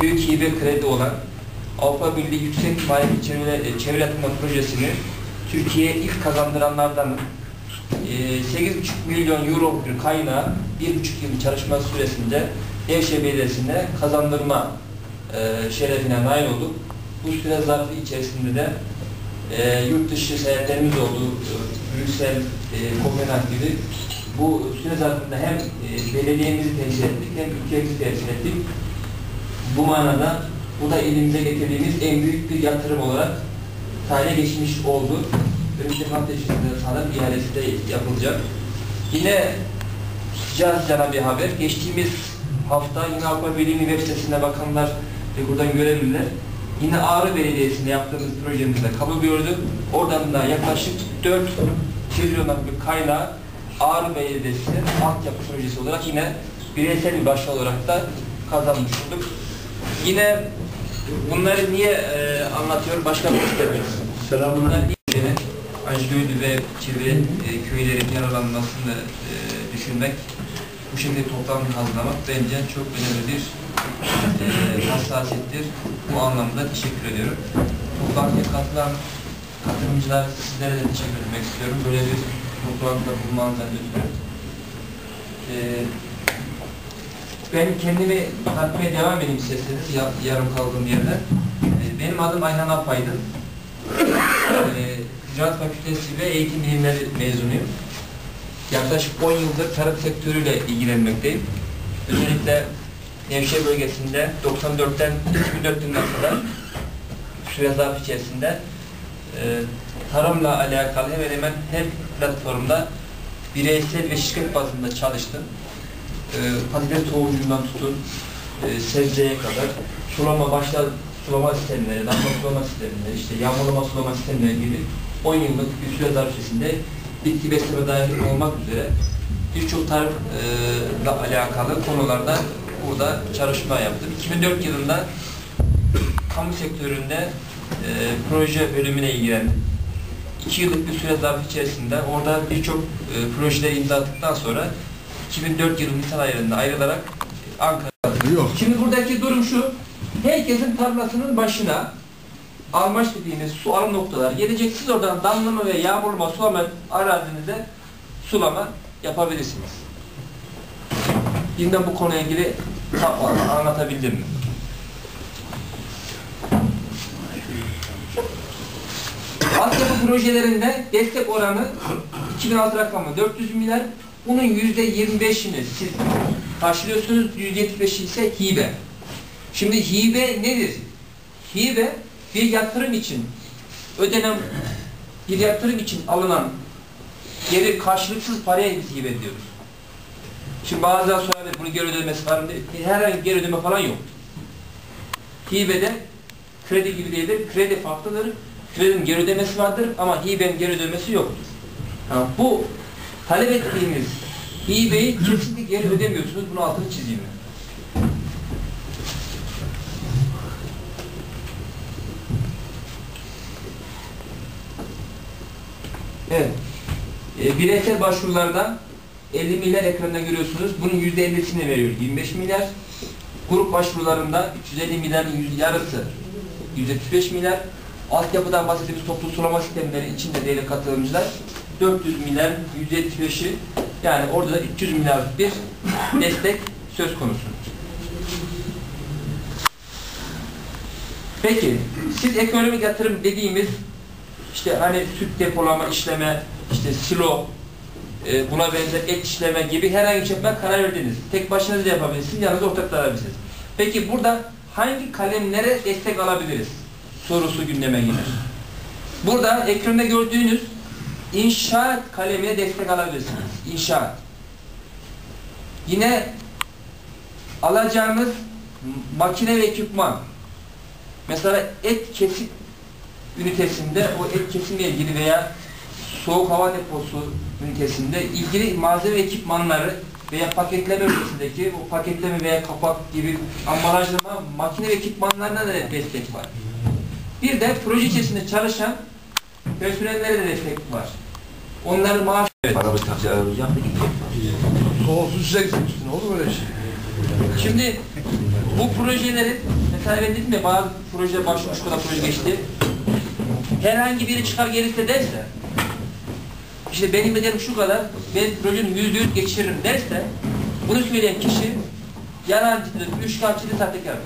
büyük hibe kredi olan Avrupa Birliği Yüksek Maliyetli Çevre, Çevre Yatırma Projesi'ni Türkiye'ye ilk kazandıranlardanım. Ee, 8,5 milyon euro bir kaynağı bir buçuk yıl çalışma süresinde Nevşehir Belediyesi'ne kazandırma e, şerefine nail olduk. Bu süre zarfı içerisinde de e, yurt dışı seyahatlerimiz oldu. E, Brüksel, e, Kopenhag gibi. Bu süre zarfında hem e, belediyemizi temsil ettik hem ülkemizi temsil ettik. Bu manada bu da elimize getirdiğimiz en büyük bir yatırım olarak tarihe geçmiş oldu. Önümüzdeki hafta içerisinde sanırım ihalesi de yapılacak. Yine sıcağına bir haber. Geçtiğimiz hafta yine Avrupa Birliği Üniversitesi'nde bakanlar ve buradan görevliler yine Ağrı Belediyesi'nde yaptığımız projemizde kabul gördü. Oradan da yaklaşık 4 trilyonluk bir kaynağı Ağrı Belediyesi'nin altyapı projesi olarak yine bireysel bir başarı olarak da kazanmış olduk. Yine bunları niye e, anlatıyorum? Başka bir. Selamun Bunlar ilgili Acıgölü ve çevre e, köylerin yararlanmasını e, düşünmek, bu şekilde toplantı hazırlamak bence çok önemli bir e, hassasiyettir. Bu anlamda teşekkür ediyorum. Toplantıya katılan katılımcılar sizlere de teşekkür etmek istiyorum. Böyle bir toplantıda bulunmanızdan ötürü. E, ben kendimi tanıtmaya devam edeyim isterseniz ya, yarım kaldığım yerden. E, benim adım Ayhan Apaydın. E, Ticaret Fakültesi ve Eğitim Bilimleri mezunuyum. Yaklaşık 10 yıldır tarım sektörüyle ilgilenmekteyim. Özellikle Nevşehir bölgesinde 94'ten 2004 yılına kadar süre zarfı içerisinde e, tarımla alakalı hemen hemen her platformda bireysel ve şirket bazında çalıştım. E, patates tohumcundan tutun, e, sebzeye kadar sulama başta sulama sistemleri, damla sulama sistemleri, işte yağmurlama sulama sistemleri gibi 10 yıllık bir süre zarf içerisinde bitki besleme dahil olmak üzere birçok tarımla alakalı konularda burada çalışma yaptım. 2004 yılında kamu sektöründe e, proje bölümüne ilgilendim. İki yıllık bir süre zarfı içerisinde orada birçok e, projeleri imza attıktan sonra 2004 yılı Nisan aylarında ayrılarak Ankara'da. Yok. Şimdi buradaki durum şu, herkesin tarlasının başına almaç dediğimiz su alım noktaları gelecek. Siz oradan damlama ve yağmurlama sulama arazinizde sulama yapabilirsiniz. Yeniden bu konuyla ilgili ta- anlatabildim mi? Altyapı projelerinde destek oranı 2006 rakamı 400 milyar. Bunun yüzde 25'ini siz karşılıyorsunuz, yüzde 75'i ise hibe. Şimdi hibe nedir? Hibe bir yatırım için ödenen bir yatırım için alınan geri karşılıksız paraya biz hibe diyoruz. Şimdi bazen sorabilir bunu geri ödemesi var mı? Herhangi geri ödeme falan yok. Hibede kredi gibi değildir. Kredi farklıdır. Kredinin geri ödemesi vardır ama hibenin geri ödemesi yoktur. Ha, bu talep ettiğiniz hibeyi kesinlikle geri ödemiyorsunuz. Bunu altını çizeyim. Evet. E, bireysel başvurularda 50 milyar ekranda görüyorsunuz. Bunun %50'sini veriyor 25 milyar. Grup başvurularında 350 milyarın yarısı 175 milyar. Altyapıdan bahsettiğimiz toplu sulama sistemleri içinde değerli katılımcılar 400 milyar 175'i yani orada da 300 milyar bir destek söz konusu. Peki siz ekonomik yatırım dediğimiz işte hani süt depolama, işleme, işte silo, e, buna benzer et işleme gibi herhangi bir şey yapmaya karar verdiniz. Tek başınıza da yapabilirsiniz, yanınızda ortak da alabilirsiniz. Peki burada hangi kalemlere destek alabiliriz? Sorusu gündeme gelir. Burada ekranda gördüğünüz inşaat kalemine destek alabilirsiniz. İnşaat. Yine alacağınız makine ve ekipman. Mesela et kesim ünitesinde o et kesimle ilgili veya soğuk hava deposu ünitesinde ilgili malzeme ekipmanları veya paketleme ünitesindeki o paketleme veya kapak gibi ambalajlama makine ve ekipmanlarına da destek var. Bir de proje içerisinde çalışan personellere de destek var. Onların maaş... Evet. Arabası taksi arabası yaptı gitti. Soğusun size gitsin. Ne olur böyle şey? Şimdi bu projelerin mesela ben dedim ya bazı proje başvurmuş kadar proje geçti. Herhangi biri çıkar gelirse derse işte benim bedenim şu kadar, ben projenin yüzde yüz geçiririm derse bunu söyleyen kişi yalancıdır, üçkağıtçıdır, sahtekardır.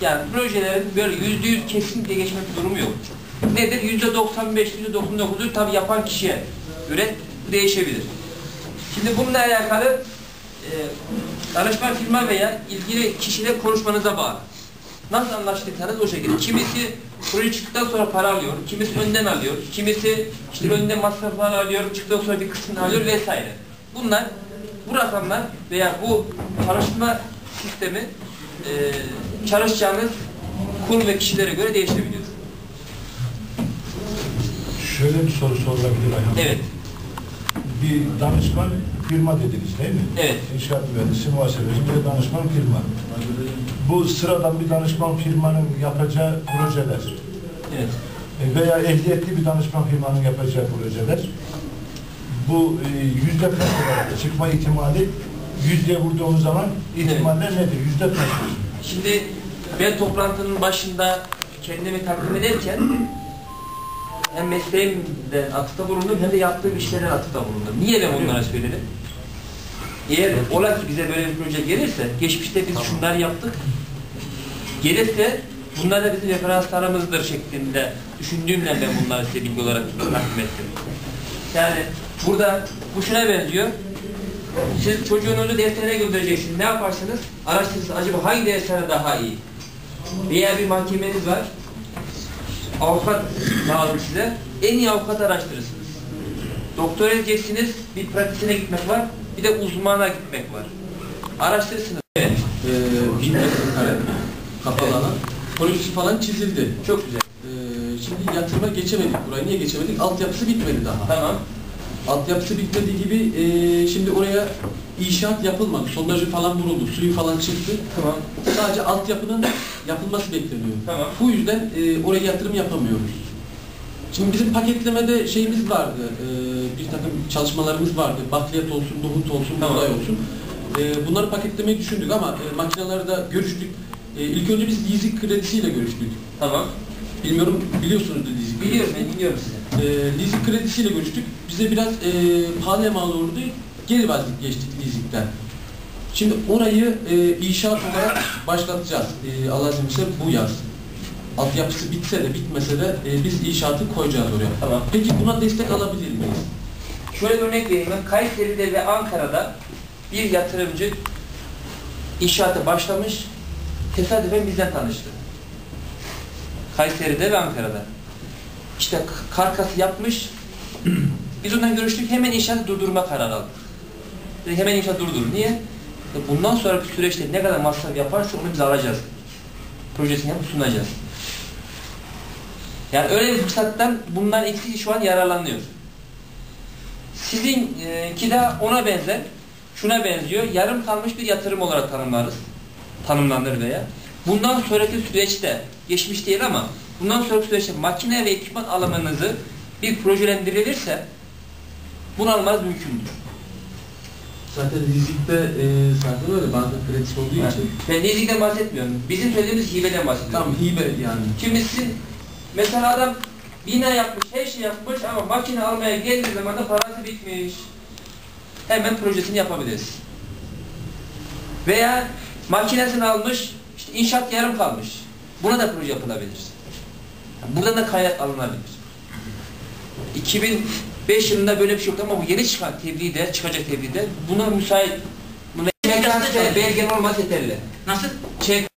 Yani projelerin böyle yüzde yüz kesinlikle geçmek durumu yok. Nedir? Yüzde 95, yüzde 99'u tabi yapan kişiye göre değişebilir. Şimdi bununla alakalı e, danışman firma veya ilgili kişiyle konuşmanıza bağlı. Nasıl anlaştıysanız o şekilde. Kimisi proje çıktıktan sonra para alıyor, kimisi önden alıyor, kimisi işte önden masraflar alıyor, çıktıktan sonra bir kısmını alıyor vesaire. Bunlar, bu rakamlar veya bu çalışma sistemi e, çalışacağınız kur ve kişilere göre değişebiliyor. Şöyle bir soru sorulabilir Ayhan. Evet, Bir danışman firma dediniz değil mi? Evet. İnşaat mühendisi, muhasebeci bir danışman firma. Bu sıradan bir danışman firmanın yapacağı projeler evet. e, veya ehliyetli bir danışman firmanın yapacağı projeler bu e, yüzde kaç olarak çıkma ihtimali yüzdeye vurduğumuz zaman ihtimaller nedir? Yüzde kaçtır? Şimdi ben toplantının başında kendimi takdim ederken hem mesleğimde atıfta bulundum hem de yaptığım işlere atıfta bulundum. Niye ben bunlara söyledim? Eğer ola ki bize böyle bir proje gelirse, geçmişte biz şunları yaptık, gelirse bunlar da bizim referanslarımızdır şeklinde düşündüğümle ben bunları size bilgi olarak takdim ettim. Yani burada bu şuna benziyor. Siz çocuğunuzu dershaneye göndereceksiniz. Ne yaparsınız? Araştırırsınız. Acaba hangi dershane daha iyi? Veya bir mahkemeniz var. Avukat lazım size. En iyi avukat araştırırsınız. Doktor edeceksiniz. Bir pratisyene gitmek var. Bir de uzmana gitmek var. Araştırırsınız. Evet. e, bin metrekare kapalı alan. Projesi falan çizildi. Çok güzel. E, şimdi yatırıma geçemedik buraya. Niye geçemedik? Altyapısı bitmedi daha. Tamam. Altyapısı bitmediği gibi e, şimdi oraya inşaat yapılmadı. Sondajı falan vuruldu. Suyu falan çıktı. Tamam. Sadece altyapının yapılması bekleniyor. Tamam. Bu yüzden e, oraya yatırım yapamıyoruz. Şimdi bizim paketlemede şeyimiz vardı. e, bir takım çalışmalarımız vardı. Bakliyat olsun, nohut olsun, Tamam. buğday olsun. E, bunları paketlemeyi düşündük ama e, makinelerde görüştük. E, ilk önce biz leasing kredisiyle görüştük. Tamam. Bilmiyorum biliyorsunuz da leasing Biliyorum ben biliyorum sizi. E, leasing kredisiyle görüştük. Bize biraz e, pahalıya mal olurdu. Geri vazgeçtik leasingden. Şimdi orayı e, inşaat olarak başlatacağız. E, Allah izin verirse bu yaz. Altyapısı bitse de bitmese de e, biz inşaatı koyacağız oraya. Tamam. Peki buna destek alabilir miyiz? Şöyle bir örnek vereyim ben. Kayseri'de ve Ankara'da bir yatırımcı inşaata başlamış, tesadüfen bizden tanıştı. Kayseri'de ve Ankara'da. İşte karkası yapmış, biz ondan görüştük, hemen inşaatı durdurma kararı aldık. Hemen inşaat durdur. Niye? E, Bundan sonraki süreçte ne kadar masraf yaparsa onu biz alacağız. Projesini yapıp sunacağız. Yani öyle bir fırsattan bunlar ikisi şu an yararlanıyor. Sizinki de ona benzer, şuna benziyor. Yarım kalmış bir yatırım olarak tanımlarız. Tanımlanır veya. Bundan sonraki süreçte, geçmiş değil ama bundan sonraki süreçte makine ve ekipman alımınızı bir projelendirilirse bunu almanız mümkündür. Zaten leasingde e, zaten öyle banka kredisi olduğu Yani için. ben leasingden bahsetmiyorum. Bizim söylediğimiz hibeden bahsediyorum. Tam hibe yani. Kimisi mesela adam bina yapmış, her şey yapmış ama makine almaya geldiği zaman da parası bitmiş. Hemen projesini yapabiliriz. Veya makinesini almış, işte inşaat yarım kalmış. Buna da proje yapılabilir. Buradan da kaynak alınabilir. 2005 yılında böyle bir şey yoktu ama bu yeni çıkan tebliğde, çıkacak tebliğde buna müsait. Buna belgen olmaz yeterli. Nasıl? Çek